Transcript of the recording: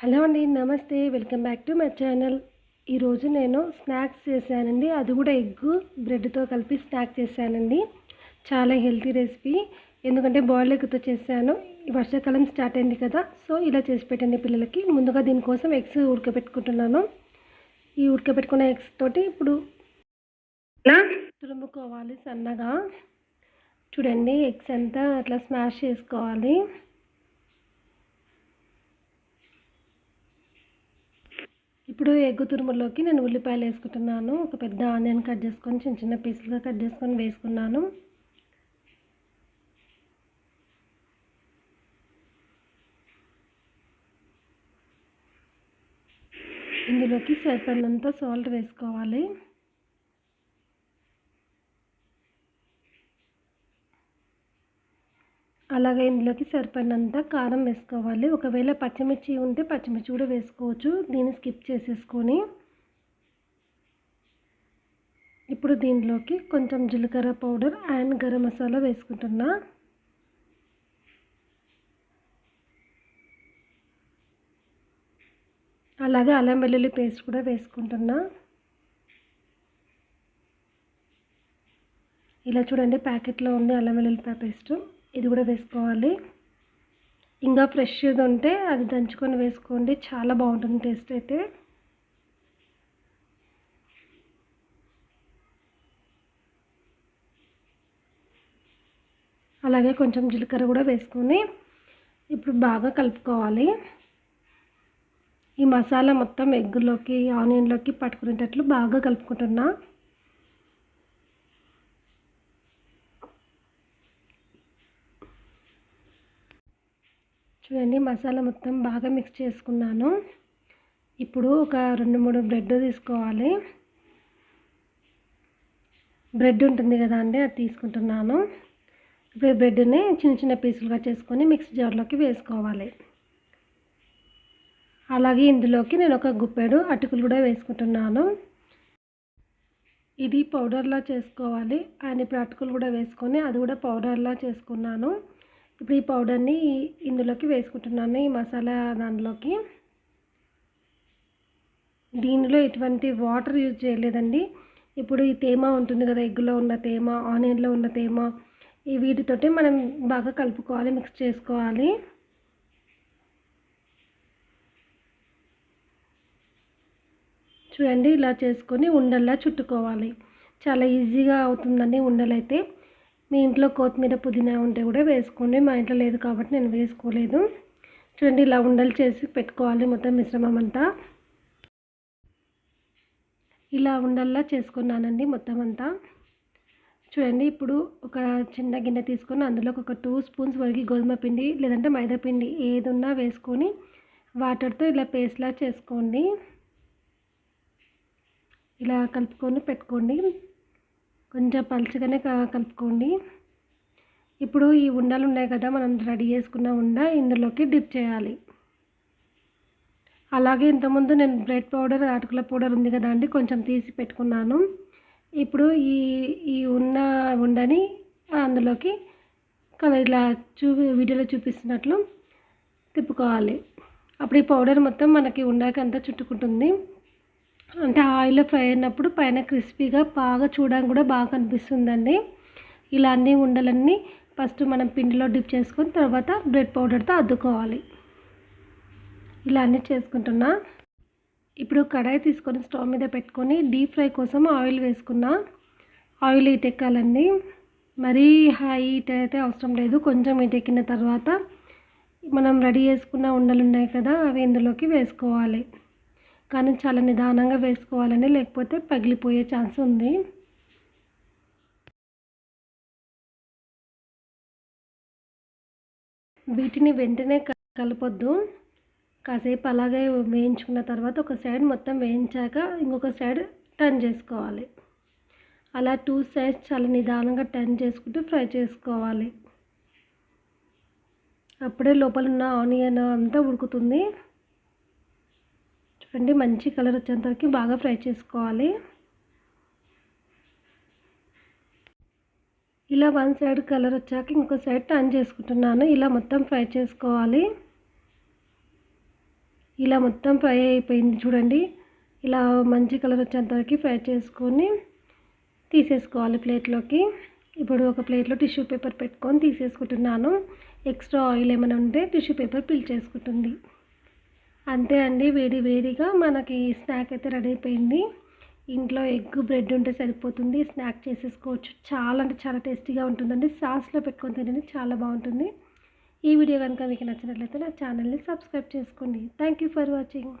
Hello అండి నమస్తే. Welcome back to my channel. ఈరోజు నేను స్నాక్స్ చేశానండి. అది కూడా ఎగ్ బ్రెడ్తో కలిపి స్నాక్ చేశానండి. చాలా హెల్తీ రెసిపీ. ఎందుకంటే బాయిల్ ఎగ్తో చేశాను. వర్షాకాలం స్టార్ట్ అయింది కదా సో ఇలా చేసి పెట్టండి పిల్లలకి. ముందుగా దీనికోసం ఎగ్స్ ఉడకబెట్టుకుంటున్నాను. ఈ ఉడకబెట్టుకున్న ఎగ్స్ తోటి ఇప్పుడు తురుముకోవాలి సన్నగా. చూడండి ఎగ్స్ అంతా అట్లా స్మాష్ చేసుకోవాలి. ఇప్పుడు ఎగ్గు తురుములోకి నేను ఉల్లిపాయలు వేసుకుంటున్నాను. ఒక పెద్ద ఆనియన్ కట్ చేసుకొని చిన్న చిన్న పీసులుగా కట్ చేసుకొని వేసుకున్నాను. ఇందులోకి సరిపడినంత సాల్ట్ వేసుకోవాలి. అలాగే ఇందులోకి సరిపడినంత కారం వేసుకోవాలి. ఒకవేళ పచ్చిమిర్చి ఉంటే పచ్చిమిర్చి కూడా వేసుకోవచ్చు. దీన్ని స్కిప్ చేసేసుకొని ఇప్పుడు దీనిలోకి కొంచెం జీలకర్ర పౌడర్ అండ్ గరం మసాలా వేసుకుంటున్నా. అలాగే అల్లం వెల్లుల్లి పేస్ట్ కూడా వేసుకుంటున్నా. ఇలా చూడండి ప్యాకెట్లో ఉంది అల్లం వెల్లుల్లి పేస్ట్. ఇది కూడా వేసుకోవాలి. ఇంకా ఫ్రెష్గా ఉంటే అది దంచుకొని వేసుకోండి. చాలా బాగుంటుంది టేస్ట్ అయితే. అలాగే కొంచెం జీలకర్ర కూడా వేసుకొని ఇప్పుడు బాగా కలుపుకోవాలి. ఈ మసాలా మొత్తం ఎగ్గులోకి ఆనియన్లోకి పట్టుకునేటట్లు బాగా కలుపుకుంటున్నా. చూడండి మసాలా మొత్తం బాగా మిక్స్ చేసుకున్నాను. ఇప్పుడు ఒక రెండు మూడు బ్రెడ్ తీసుకోవాలి. బ్రెడ్ ఉంటుంది కదా అండి అది తీసుకుంటున్నాను. ఇప్పుడు బ్రెడ్ని చిన్న చిన్న పీసులుగా చేసుకొని మిక్స్ జార్లోకి వేసుకోవాలి. అలాగే ఇందులోకి నేను ఒక గుప్పెడు అటుకులు కూడా వేసుకుంటున్నాను. ఇది పౌడర్లా చేసుకోవాలి. అండ్ ఇప్పుడు అటుకులు కూడా వేసుకొని అది కూడా పౌడర్లా చేసుకున్నాను. ఇప్పుడు ఈ పౌడర్ని ఇందులోకి వేసుకుంటున్నాను ఈ మసాలా దానిలోకి దీనిలో ఎటువంటి వాటర్ యూజ్ చేయలేదండి. ఇప్పుడు ఈ తేమ ఉంటుంది కదా ఎగ్గులో ఉన్న తేమ ఆనియన్లో ఉన్న తేమ ఈ వీటితోటి మనం బాగా కలుపుకోవాలి మిక్స్ చేసుకోవాలి. చూడండి ఇలా చేసుకొని ఉండల్లా చుట్టుకోవాలి. చాలా ఈజీగా అవుతుందండి ఉండలైతే. మీ ఇంట్లో కొత్తిమీర పుదీనా ఉంటే కూడా వేసుకోండి. మా ఇంట్లో లేదు కాబట్టి నేను వేసుకోలేదు. చూడండి ఇలా ఉండలు చేసి పెట్టుకోవాలి మొత్తం మిశ్రమం అంతా. ఇలా ఉండల్లా చేసుకున్నానండి మొత్తం అంతా. చూడండి ఇప్పుడు ఒక చిన్న గిన్నె తీసుకొని అందులో ఒక టూ స్పూన్స్ వరకు గోధుమ పిండి లేదంటే మైదా పిండి ఏది ఉన్నా వేసుకొని వాటర్తో ఇలా పేస్ట్లా చేసుకోండి. ఇలా కలుపుకొని పెట్టుకోండి. కొంచెం పలుచగానే కలుపుకోండి. ఇప్పుడు ఈ ఉండలు ఉన్నాయి కదా మనం రెడీ చేసుకున్న ఉండ ఇందులోకి డిప్ చేయాలి. అలాగే ఇంతకుముందు నేను బ్రెడ్ పౌడర్ అటుకుల పౌడర్ ఉంది కదా అండి కొంచెం తీసి పెట్టుకున్నాను. ఇప్పుడు ఈ ఈ ఉన్న ఉండని అందులోకి ఇలా చూ వీడియోలో చూపిస్తున్నట్లు తిప్పుకోవాలి. అప్పుడు ఈ పౌడర్ మొత్తం మనకి ఉండకంతా అంతా చుట్టుకుంటుంది. అంటే ఆయిల్లో ఫ్రై అయినప్పుడు పైన క్రిస్పీగా బాగా చూడడానికి కూడా బాగా కనిపిస్తుందండి ఇలా అన్ని ఉండలన్నీ ఫస్ట్ మనం పిండిలో డిప్ చేసుకొని తర్వాత బ్రెడ్ పౌడర్తో అద్దుకోవాలి. ఇలా అన్నీ చేసుకుంటున్నా. ఇప్పుడు కడాయి తీసుకొని స్టవ్ మీద పెట్టుకొని డీప్ ఫ్రై కోసం ఆయిల్ వేసుకున్నా. ఆయిల్ హీట్ ఎక్కాలండి. మరీ హై హీట్ అయితే అవసరం లేదు. కొంచెం హీట్ ఎక్కిన తర్వాత మనం రెడీ చేసుకున్న ఉండలు ఉన్నాయి కదా అవి ఇందులోకి వేసుకోవాలి. కానీ చాలా నిదానంగా వేసుకోవాలని లేకపోతే పగిలిపోయే ఛాన్స్ ఉంది. వీటిని వెంటనే కలపొద్దు. కాసేపు అలాగే వేయించుకున్న తర్వాత ఒక సైడ్ మొత్తం వేయించాక ఇంకొక సైడ్ టర్న్ చేసుకోవాలి. అలా టూ సైడ్స్ చాలా నిదానంగా టర్న్ చేసుకుంటూ ఫ్రై చేసుకోవాలి. అప్పుడే లోపల ఉన్న ఆనియన్ అంతా ఉడుకుతుంది. చూడండి మంచి కలర్ వచ్చేంత వరకు బాగా ఫ్రై చేసుకోవాలి. ఇలా వన్ సైడ్ కలర్ వచ్చాక ఇంకో సైడ్ టర్న్ చేసుకుంటున్నాను. ఇలా మొత్తం ఫ్రై చేసుకోవాలి. ఇలా మొత్తం ఫ్రై అయిపోయింది చూడండి. ఇలా మంచి కలర్ వచ్చేంతవరకు ఫ్రై చేసుకొని తీసేసుకోవాలి ప్లేట్లోకి. ఇప్పుడు ఒక ప్లేట్లో టిష్యూ పేపర్ పెట్టుకొని తీసేసుకుంటున్నాను. ఎక్స్ట్రా ఆయిల్ ఏమైనా ఉంటే టిష్యూ పేపర్ చేసుకుంటుంది. అంతే అండి వేడి వేడిగా మనకి స్నాక్ అయితే రెడీ అయిపోయింది. ఇంట్లో ఎగ్ బ్రెడ్ ఉంటే సరిపోతుంది. స్నాక్ చేసేసుకోవచ్చు. చాలా అంటే చాలా టేస్టీగా ఉంటుందండి. సాస్లో పెట్టుకొని తినండి చాలా బాగుంటుంది. ఈ వీడియో కనుక మీకు నచ్చినట్లయితే నా ఛానల్ని సబ్స్క్రైబ్ చేసుకోండి. Thank you for watching